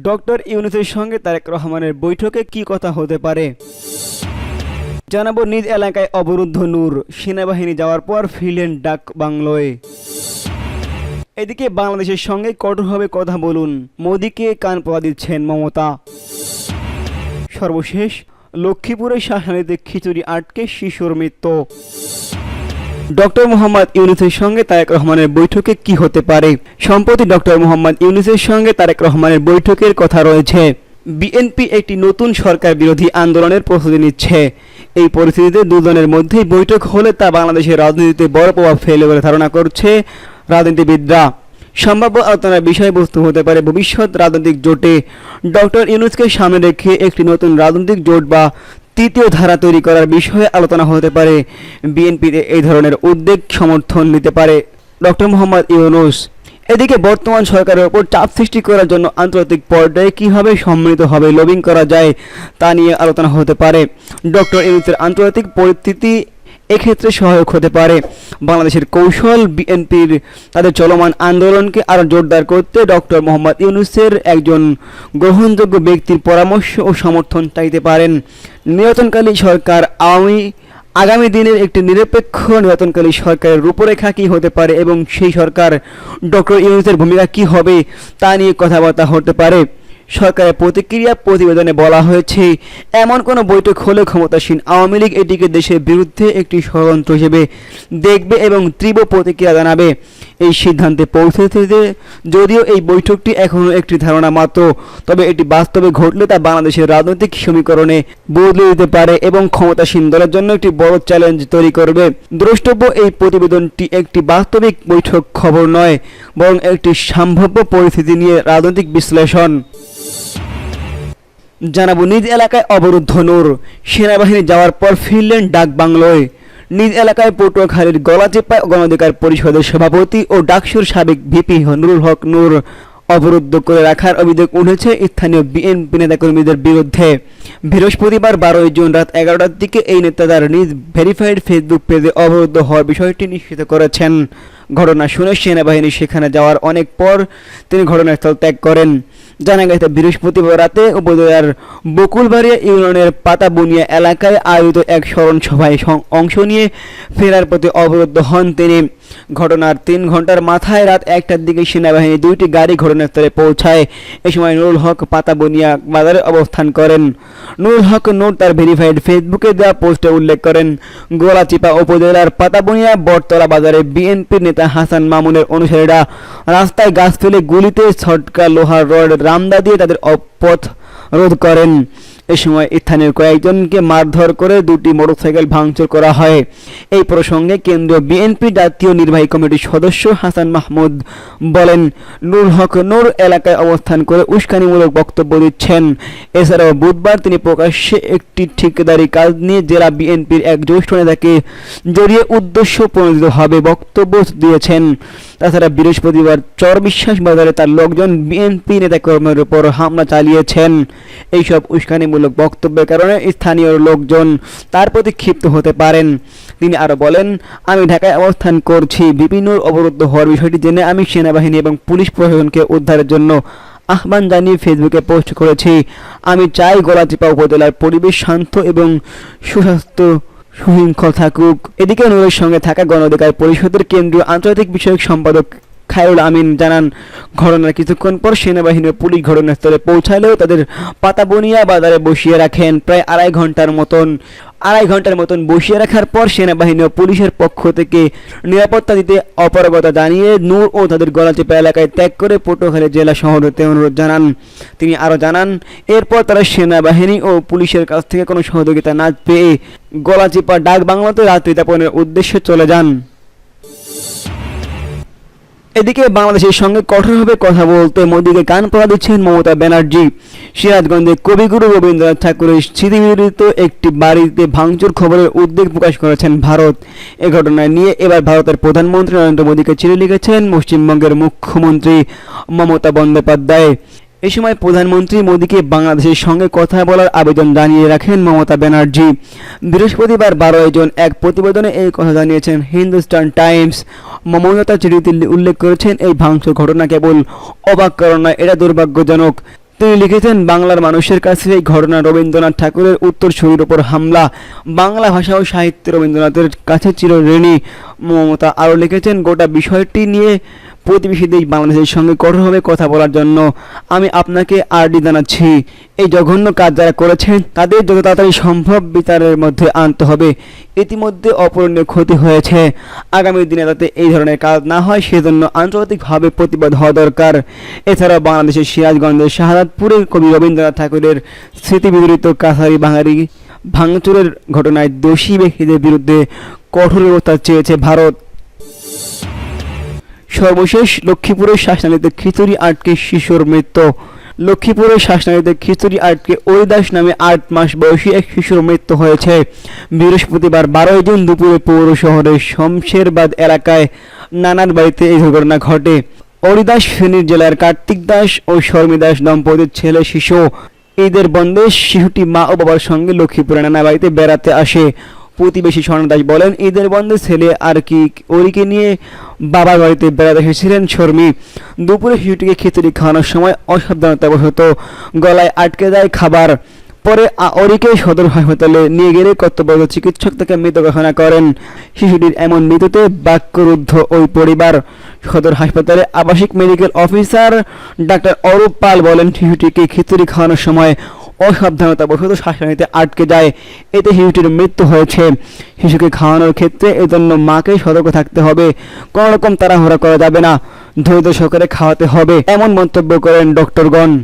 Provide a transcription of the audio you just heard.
Doctor ইউনুসের সঙ্গে তারেক রহমানের বৈঠকে কি কথা হতে পারে? জানাব নিজ এলাকায় অবরুদ্ধ নূর, সেনাবাহিনী যাওয়ার পর ফিরলেন ডাক বাংলোয়। এদিকে বাংলাদেশের সঙ্গে কঠোরভাবে কথা বলুন, মোদিকে কান পড়া দিচ্ছেন মমতা। সর্বশেষ লক্ষ্মীপুরের শাসানিতে খিচুড়ি আটকে শিশুর মৃত্যু। ডক্টর মোহাম্মদ ইউনুসের সঙ্গে তারেক রহমানের বৈঠকে কি হতে পারে? সম্প্রতি ডক্টর মোহাম্মদ ইউনুসের সঙ্গে তারেক রহমানের বৈঠকের কথা রয়েছে। বিএনপি একটি নতুন সরকার বিরোধী আন্দোলনের প্রস্তুতি নিচ্ছে। এই পরিস্থিতিতে দুজনের মধ্যেই বৈঠক হলে তা বাংলাদেশের রাজনীতিতে বড় প্রভাব ফেলে বলে ধারণা করছে রাজনীতিবিদরা। সম্ভাব্য আলোচনার বিষয়বস্তু হতে পারে ভবিষ্যৎ রাজনৈতিক জোটে। ডক্টর ইউনুসকে সামনে রেখে একটি নতুন রাজনৈতিক জোট বা তৃতীয় ধারা তৈরি করার বিষয়ে আলোচনা হতে পারে। বিএনপিতে এই ধরনের উদ্বেগ সমর্থন নিতে পারে ডক্টর মোহাম্মদ ইউনুস। এদিকে বর্তমান সরকারের ওপর চাপ সৃষ্টি করার জন্য আন্তর্জাতিক পর্যায়ে কীভাবে সম্মিলিত হবে লবিং করা যায় তা নিয়ে আলোচনা হতে পারে। ডক্টর ইউনুসের আন্তর্জাতিক পরিস্থিতি এক্ষেত্রে সহায়ক হতে পারে। বাংলাদেশের কৌশল বিএনপির তাদের চলমান আন্দোলনকে আরও জোরদার করতে ডক্টর মোহাম্মদ ইউনুসের একজন গ্রহণযোগ্য ব্যক্তির পরামর্শ ও সমর্থন চাইতে পারেন। নির্বাচনকালী সরকার আওয়ামী, আগামী দিনের একটি নিরপেক্ষ নির্বাচনকালী সরকারের রূপরেখা কী হতে পারে এবং সেই সরকার ডক্টর ইউনুসের ভূমিকা কী হবে তা নিয়ে কথাবার্তা হতে পারে। সরকারের প্রতিক্রিয়া প্রতিবেদনে বলা হয়েছে, এমন কোনো বৈঠক হলে ক্ষমতাসীন আওয়ামী লীগ এটিকে দেশের বিরুদ্ধে একটি ষড়যন্ত্র হিসেবে দেখবে এবং তীব্র প্রতিক্রিয়া জানাবে। এই সিদ্ধান্তে পৌঁছেছে যদিও এই বৈঠকটি এখনও একটি ধারণা মাত্র, তবে এটি বাস্তবে ঘটলে তা বাংলাদেশের রাজনৈতিক সমীকরণে বদলে দিতে পারে এবং ক্ষমতাসীন দলের জন্য একটি বড় চ্যালেঞ্জ তৈরি করবে। দ্রষ্টব্য, এই প্রতিবেদনটি একটি বাস্তবিক বৈঠক খবর নয়, বরং একটি সম্ভাব্য পরিস্থিতি নিয়ে রাজনৈতিক বিশ্লেষণ। জানাব, নিজ এলাকায় অবরুদ্ধ নূর। সেনাবাহিনী যাওয়ার পর ফিরলেন ডাক বাংলোয়। নিজ এলাকায় পটুয়াখালীর গলাচেপায় গণঅধিকার পরিষদের সভাপতি ও ডাকসুর সাবেক ভিপি নুরুল হক নূর অবরুদ্ধ করে রাখার অভিযোগ উঠেছে স্থানীয় বিএনপি নেতাকর্মীদের বিরুদ্ধে। বৃহস্পতিবার বারোই জুন রাত এগারোটার দিকে এই নেতা তার নিজ ভেরিফাইড ফেসবুক পেজে অবরুদ্ধ হওয়ার বিষয়টি নিশ্চিত করেছেন। ঘটনা শুনে সেনাবাহিনী সেখানে যাওয়ার অনেক পর তিনি ঘটনাস্থল ত্যাগ করেন। জানা গেছে, বৃহস্পতিবার রাতে উপজেলার বকুলবাড়িয়া ইউনিয়নের পাতাবুনিয়া এলাকায় আয়োজিত এক স্মরণ সভায় অংশ নিয়ে ফেরার পথে অবরুদ্ধ হন তিনি। ঘটনার তিন ঘণ্টার মাথায় রাত একটার দিকে সেনাবাহিনী দুইটি গাড়ি ঘটনাস্থলে পৌঁছায়। এ সময় নুরুল হক পাতাবনিয়া বাজারে অবস্থান করেন। নুরুল হক নূর তার ভেরিফাইড ফেসবুকে দেওয়া পোস্টে উল্লেখ করেন, গোলাচিপা উপজেলার পাতাবনিয়া বটতলা বাজারে বিএনপির নেতা হাসান মামুনের অনুসারীরা রাস্তায় গাছ ফেলে গুলিতে ছটকা লোহার রড রামদা দিয়ে তাদের অপথ রোধ করেন। এ সময় স্থানীয় কয়েকজনকে মারধর করে দুটি মোটরসাইকেল ভাঙচুর করা হয়। এই প্রসঙ্গে কেন্দ্রীয় বিএনপি জাতীয় নির্বাহী কমিটির সদস্য হাসান মাহমুদ বলেন নুর হক নূর এলাকায় অবস্থান করে উস্কানিমূলক বক্তব্য দিচ্ছেন। এছাড়াও বুধবার তিনি প্রকাশ্যে একটি ঠিকাদারি কাজ নিয়ে জেলা বিএনপির এক জ্যেষ্ঠ নেতাকে জড়িয়ে উদ্দেশ্য প্রণোদিতভাবে বক্তব্য দিয়েছেন। তাছাড়া বৃহস্পতিবার চর বিশ্বাস বাজারে তার লোকজন বিএনপি নেতাকর্মীর উপর হামলা চালিয়েছেন। এইসব উস্কানিমূলক বক্তব্যের কারণে স্থানীয় লোকজন তার প্রতি ক্ষিপ্ত হতে পারেন। তিনি আরও বলেন, আমি ঢাকায় অবস্থান করছি। বিভিন্ন অবরুদ্ধ হওয়ার বিষয়টি জেনে আমি সেনাবাহিনী এবং পুলিশ প্রশাসনকে উদ্ধারের জন্য আহ্বান জানিয়ে ফেসবুকে পোস্ট করেছি। আমি চাই গোলাচিপা উপজেলার পরিবেশ শান্ত এবং সুস্বাস্থ্য, সুশৃঙ্খল থাকুক। এদিকে নূরের সঙ্গে থাকা গণ অধিকার পরিষদের কেন্দ্রীয় আন্তর্জাতিক বিষয়ক সম্পাদক খায়রুল আমিন জানান, ঘটনার কিছুক্ষণ পর সেনাবাহিনী ও পুলিশ ঘটনাস্থলে পৌঁছালেও তাদের পাতাবনিয়া বাজারে বসিয়ে রাখেন প্রায় আড়াই ঘণ্টার মতন। আড়াই ঘণ্টার মতন বসিয়ে রাখার পর সেনাবাহিনী ও পুলিশের পক্ষ থেকে নিরাপত্তা দিতে অপারগতা জানিয়ে নূর ও তাদের গলাচিপা এলাকায় ত্যাগ করে পটুয়াখালী জেলা শহর হতে অনুরোধ জানান। তিনি আরও জানান, এরপর তারা সেনাবাহিনী ও পুলিশের কাছ থেকে কোনো সহযোগিতা না পেয়ে গলাচিপা ডাক বাংলাতে রাত্রি যাপনের উদ্দেশ্যে চলে যান। এদিকে বাংলাদেশের সঙ্গে কঠোরভাবে কথা বলতে মোদীকে কান পড়া দিচ্ছেন মমতা ব্যানার্জি। সিরাজগঞ্জে কবিগুরু রবীন্দ্রনাথ ঠাকুরের স্মৃতিবিরোধিত একটি বাড়িতে ভাঙচুর খবরের উদ্বেগ প্রকাশ করেছেন ভারত। এ ঘটনা নিয়ে এবার ভারতের প্রধানমন্ত্রী নরেন্দ্র মোদীকে চিঠি লিখেছেন পশ্চিমবঙ্গের মুখ্যমন্ত্রী মমতা বন্দ্যোপাধ্যায়। এ সময় প্রধানমন্ত্রী মোদীকে বাংলাদেশের সঙ্গে কথা বলার আবেদন জানিয়ে রাখেন মমতা ব্যানার্জি। বৃহস্পতিবার বারোই জন এক প্রতিবেদনে এই কথা জানিয়েছেন হিন্দুস্তান টাইমস। মমতা চিঠিতে উল্লেখ করেছেন, এই ভাঙচুর ঘটনা কেবল অবাক করার নয়, এটা দুর্ভাগ্যজনক। তিনি লিখেছেন, বাংলার মানুষের কাছে এই ঘটনা রবীন্দ্রনাথ ঠাকুরের উত্তর উত্তরসূরির ওপর হামলা। বাংলা ভাষা ও সাহিত্য রবীন্দ্রনাথের কাছে চিরঋণী। মমতা আরও লিখেছেন, গোটা বিষয়টি নিয়ে প্রতিবেশী দেশ বাংলাদেশের সঙ্গে কঠোরভাবে কথা বলার জন্য আমি আপনাকে আরডি জানাচ্ছি। এই জঘন্য কাজ যারা করেছেন, তাদের যত তাড়াতাড়ি সম্ভব বিচারের মধ্যে আনতে হবে। ইতিমধ্যে অপূরণীয় ক্ষতি হয়েছে। আগামী দিনে যাতে এই ধরনের কাজ না হয়, সেজন্য আন্তর্জাতিকভাবে প্রতিবাদ হওয়া দরকার। এছাড়াও বাংলাদেশের সিরাজগঞ্জের শাহাদাতপুরের কবি রবীন্দ্রনাথ ঠাকুরের স্মৃতি কাছারি বাঙালি ভাঙচুরের ঘটনায় দোষী ব্যক্তিদের বিরুদ্ধে কঠোর ব্যবস্থা চেয়েছে ভারত। সর্বশেষ লক্ষ্মীপুরের শ্বাসনালীতে খিচুড়ি আটকে শিশুর মৃত্যু। লক্ষ্মীপুরের শ্বাসনালীতে খিচুড়ি আটকে ওরিদাস নামে আট মাস বয়সী এক শিশুর মৃত্যু হয়েছে। বৃহস্পতিবার বারোই জুন দুপুরে পৌর শহরের শমশেরবাদ এলাকায় নানার বাড়িতে এই দুর্ঘটনা ঘটে। অরিদাস ফেনীর জেলার কার্তিক দাস ও শর্মী দাস দম্পতির ছেলে শিশু। ঈদের বন্ধে শিশুটি মা ও বাবার সঙ্গে লক্ষ্মীপুরে নানা বাড়িতে বেড়াতে আসে। প্রতিবেশী স্বর্ণ দাস বলেন, ঈদের বন্ধে ছেলে আর কি ওরিকে নিয়ে বাবার বাড়িতে বেড়াতে এসেছিলেন শর্মী। দুপুরে শিশুটিকে খিচুড়ি খাওয়ানোর সময় অসাবধানতাবশত গলায় আটকে যায় খাবার। পরে অরিকে সদর হাসপাতালে নিয়ে গেলে কর্তব্যরত চিকিৎসক তাকে মৃত ঘোষণা করেন। শিশুটির এমন মৃত্যুতে বাক্যরুদ্ধ ওই পরিবার। সদর হাসপাতালে আবাসিক medical officer doctor Arup Pal বলেন শিশুটিকে খিচুড়ি খাওয়ানোর সময় অসাবধানতাবশত শ্বাসনালীতে আটকে যায়। এতে শিশুটির মৃত্যু হয়েছে। শিশুকে খাওয়ানোর ক্ষেত্রে এজন্য মাকে সতর্ক থাকতে হবে। কোনো রকম তাড়াহুড়া করা যাবে না। ধৈর্য সহকারে খাওয়াতে হবে। এমন মন্তব্য করেন ডক্টরগণ।